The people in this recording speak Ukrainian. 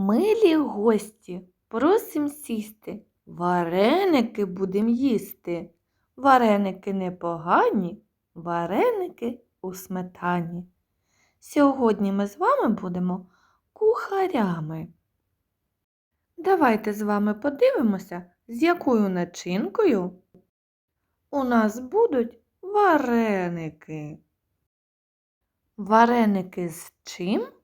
Милі гості, просим сісти, вареники будем їсти. Вареники непогані, вареники у сметані. Сьогодні ми з вами будемо кухарями. Давайте з вами подивимося, з якою начинкою у нас будуть вареники. Вареники з чим?